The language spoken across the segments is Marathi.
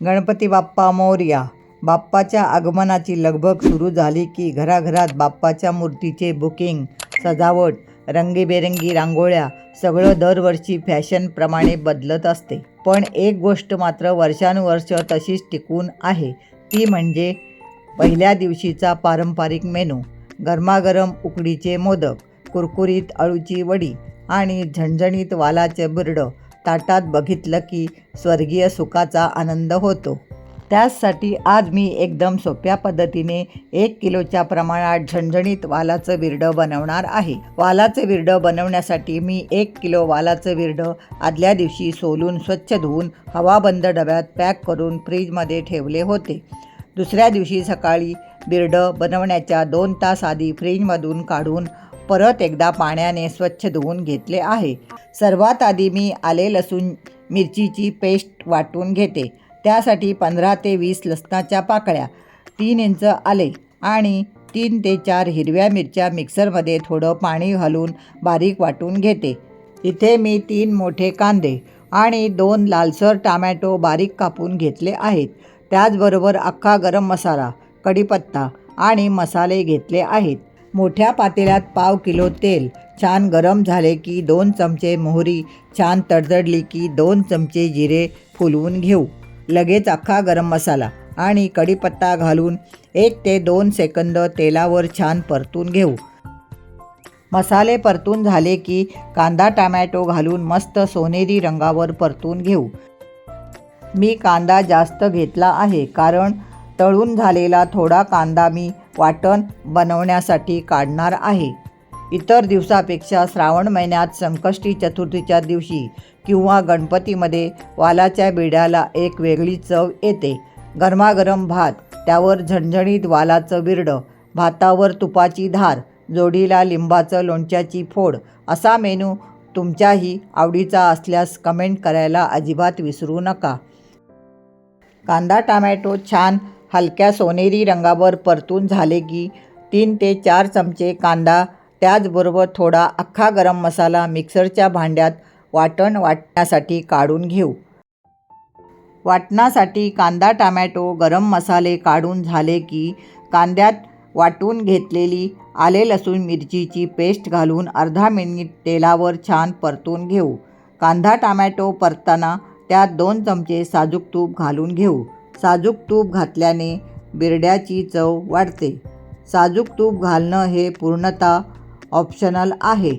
गणपती बाप्पा मोरया. बाप्पाच्या आगमनाची लगबग सुरू झाली की घराघरात बाप्पाच्या मूर्तीचे बुकिंग सजावट रंगीबेरंगी रांगोळ्या सगळं दरवर्षी फॅशनप्रमाणे बदलत असते. पण एक गोष्ट मात्र वर्षानुवर्ष तशीच टिकून आहे ती म्हणजे पहिल्या दिवशीचा पारंपरिक मेनू. गरमागरम उकडीचे मोदक कुरकुरीत अळूची वडी आणि झणझणीत वालाचे बिरडं ताटात बघितलं की स्वर्गीय सुखाचा आनंद होतो. त्याचसाठी आज मी एकदम सोप्या पद्धतीने एक किलोच्या प्रमाणात झणझणीत वालाचं विरडं बनवणार आहे. वालाचं बिरडं बनवण्यासाठी मी एक किलो वालाचं बिरडं आदल्या दिवशी सोलून स्वच्छ धुवून हवाबंद डब्यात पॅक करून फ्रीजमध्ये ठेवले होते. दुसऱ्या दिवशी सकाळी बिरडं बनवण्याच्या दोन तास आधी फ्रीजमधून काढून परत एकदा पाण्याने स्वच्छ धुवून घेतले आहे. सर्वात आधी मी आले लसूण मिरचीची पेस्ट वाटून घेते. त्यासाठी पंधरा ते वीस लसणाच्या पाकळ्या तीन इंच आले आणि तीन ते चार हिरव्या मिरच्या मिक्सरमध्ये थोडं पाणी घालून बारीक वाटून घेते. इथे मी तीन मोठे कांदे आणि दोन लालसर टामॅटो बारीक कापून घेतले आहेत. त्याचबरोबर अख्खा गरम मसाला कढीपत्ता आणि मसाले घेतले आहेत. मोठ्या पातेल्यात पाव किलो तेल. छान गरम झाले की दोन चमचे मोहरी छान तडतडली की दोन चमचे जिरे फुलवून घेऊ. लगेच अख्खा गरम मसाला आणि कढीपत्ता घालून एक ते दोन सेकंद तेलावर छान परतून घेऊ. मसाले परतून झाले की कांदा टमॅटो घालून मस्त सोनेरी रंगावर परतून घेऊ. मी कांदा जास्त घेतला आहे कारण तळून झालेला थोडा कांदा मी वाटण बनवण्यासाठी काढणार आहे. इतर दिवसापेक्षा श्रावण महिन्यात संकष्टी चतुर्थीच्या दिवशी किंवा गणपतीमध्ये वालाच्या बिड्याला एक वेगळी चव येते. गरमागरम भात त्यावर झणझणीत वालाचं बिरडं भातावर तुपाची धार जोडीला लिंबाचं लोणच्याची फोड असा मेनू तुमच्याही आवडीचा असल्यास कमेंट करायला अजिबात विसरू नका. कांदा टामॅटो छान हलक्या सोनेरी रंगावर परतून झाले की तीन ते चार चमचे कांदा त्याचबरोबर थोडा अख्खा गरम मसाला मिक्सरच्या भांड्यात वाटण वाटण्यासाठी काढून घेऊ. वाटणासाठी कांदा टामॅटो गरम मसाले काढून झाले की कांद्यात वाटून घेतलेली आले लसूण मिरचीची पेस्ट घालून अर्धा मिनिट तेलावर छान परतून घेऊ. कांदा टामॅटो परताना त्यात दोन चमचे साजूक तूप घालून घेऊ. साजूक तूप घातल्याने बिरड्याची चव वाढते. साजूक तूप घालणं हे पूर्णतः ऑप्शनल आहे.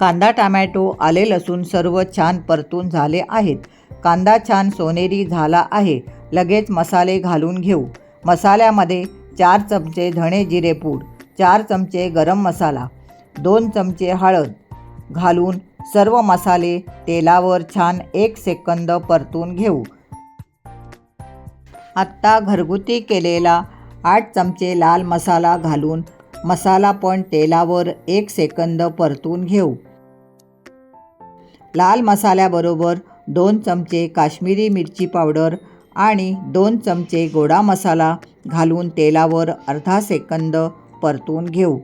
कांदा टामॅटो आले लसूण सर्व छान परतून झाले आहेत. कांदा छान सोनेरी झाला आहे. लगेच मसाले घालून घेऊ. मसाल्यामध्ये चार चमचे धणे जिरे पूड चार चमचे गरम मसाला दोन चमचे हळद घालून सर्व मसाले तेलावर छान एक सेकंद परतून घेऊ. आत्ता घरगुती केलेला आठ चमचे लाल मसाला घालून मसाला पण तेलावर एक सेकंद परतून घेऊ. लाल मसाल्याबरोबर दोन चमचे काश्मीरी मिरची पावडर आणि दोन चमचे गोडा मसाला घालून तेलावर अर्धा सेकंद परतून घेऊ.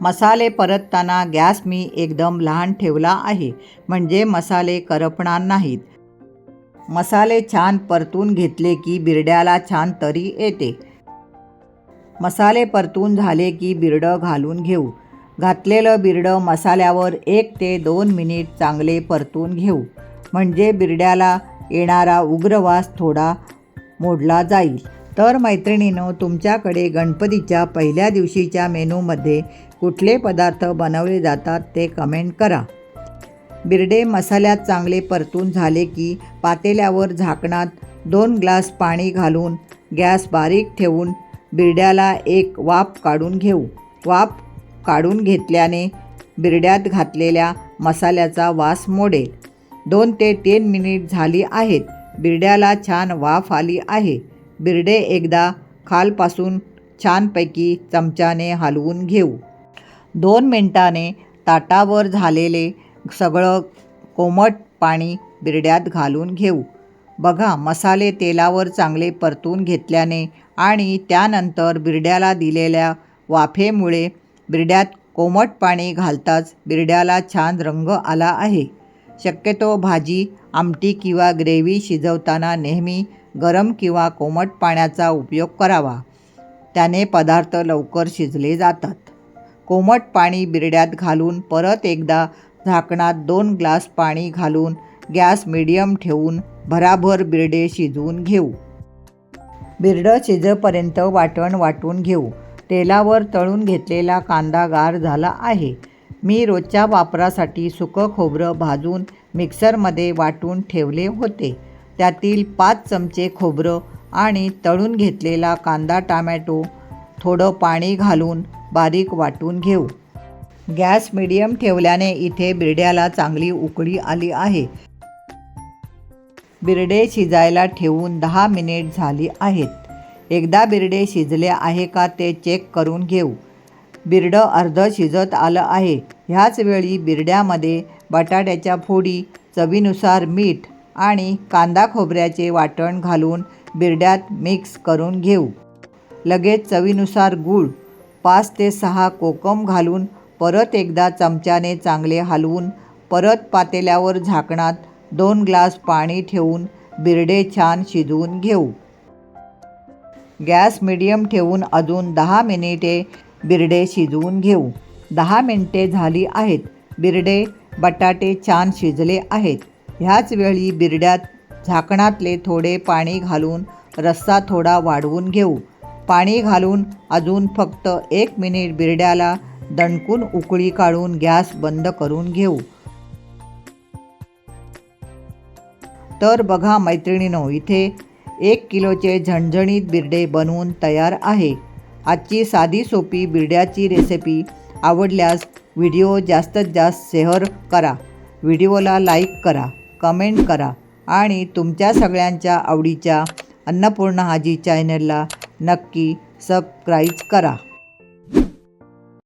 मसाले परतताना गॅस मी एकदम लहान ठेवला आहे म्हणजे मसाले करपणार नाहीत. मसाले छान परतून घेतले की बिरड्याला छान तरी येते. मसाले परतून झाले की बिरडं घालून घेऊ. घातलेलं बिरडं मसाल्यावर एक ते दोन मिनिट चांगले परतून घेऊ. म्हणजे बिरड्याला येणारा उग्रवास थोडा मोडला जाईल. तर मैत्रिणीनो तुमच्याकडे गणपतीच्या पहिल्या दिवशीच्या मेनूमध्ये कुठले पदार्थ बनवले जातात ते कमेंट करा. बिरडे मसाल्यात चांगले परतून झाले की पातेल्यावर झाकणात दोन ग्लास पाणी घालून गॅस बारीक ठेवून बिरड्याला एक वाफ काढून घेऊ. वाफ काढून घेतल्याने बिरड्यात घातलेल्या मसाल्याचा वास मोडेल. दोन ते तीन मिनिट झाली आहेत. बिरड्याला छान वाफ आली आहे. बिरडे एकदा खालपासून छानपैकी चमच्याने हलवून घेऊ. दोन मिनटाने ताटावर झालेले सगळं कोमट पाणी बिरड्यात घालून घेऊ. बघा मसाले तेलावर चांगले परतून घेतल्याने आणि त्यानंतर बिरड्याला दिलेल्या वाफेमुळे बिरड्यात कोमट पाणी घालताच बिरड्याला छान रंग आला आहे. शक्यतो भाजी आमटी किंवा ग्रेव्ही शिजवताना नेहमी गरम किंवा कोमट पाण्याचा उपयोग करावा. त्याने पदार्थ लवकर शिजले जातात. कोमट पाणी बिरड्यात घालून परत एकदा झाकणात दोन ग्लास पाणी घालून गॅस मिडियम ठेवून भराभर बिरडे शिजवून घेऊ. बिरडं शिजेपर्यंत वाटण वाटून घेऊ. तेलावर तळून घेतलेला कांदा गार झाला आहे. मी रोजच्या वापरासाठी सुकं खोबरं भाजून मिक्सरमध्ये वाटून ठेवले होते. त्यातील पाच चमचे खोबरं आणि तळून घेतलेला कांदा टामॅटो थोडं पाणी घालून बारीक वाटून घेऊ. गॅस मिडियम ठेवल्याने इथे बिरड्याला चांगली उकळी आली आहे. बिरडे शिजायला ठेवून दहा मिनिट झाली आहेत. एकदा बिरडे शिजले आहे का ते चेक करून घेऊ. बिरडं अर्ध शिजत आलं आहे. ह्याच वेळी बिरड्यामध्ये बटाट्याच्या फोडी चवीनुसार मीठ आणि कांदा खोबऱ्याचे वाटण घालून बिरड्यात मिक्स करून घेऊ. लगेच चवीनुसार गूळ पाच ते सहा कोकम घालून परत एकदा चमच्याने चांगले हलवून परत पातेल्यावर झाकणात दोन ग्लास पाणी ठेवून बिरडे छान शिजवून घेऊ. गॅस मिडियम ठेवून अजून दहा मिनिटे बिरडे शिजवून घेऊ. दहा मिनिटे झाली आहेत. बिरडे बटाटे छान शिजले आहेत. ह्याच वेळी बिरड्यात झाकणातले थोडे पाणी घालून रस्सा थोडा वाढवून घेऊ. पाणी घालून अजून फक्त एक मिनिट बिरड्याला दणकून उकळी काढून गॅस बंद करून घेऊ. तर बघा मैत्रिणीनो इथे एक किलोचे झणझणीत बिरडे बनवून तयार आहे. आजची साधी सोपी बिरड्याची रेसिपी आवडल्यास व्हिडिओ जास्तीत जास्त शेअर करा. व्हिडिओला लाईक करा कमेंट करा आणि तुमच्या सगळ्यांच्या आवडीच्या अन्नपूर्णा हाजी चॅनलला नक्की सबस्क्राईब करा.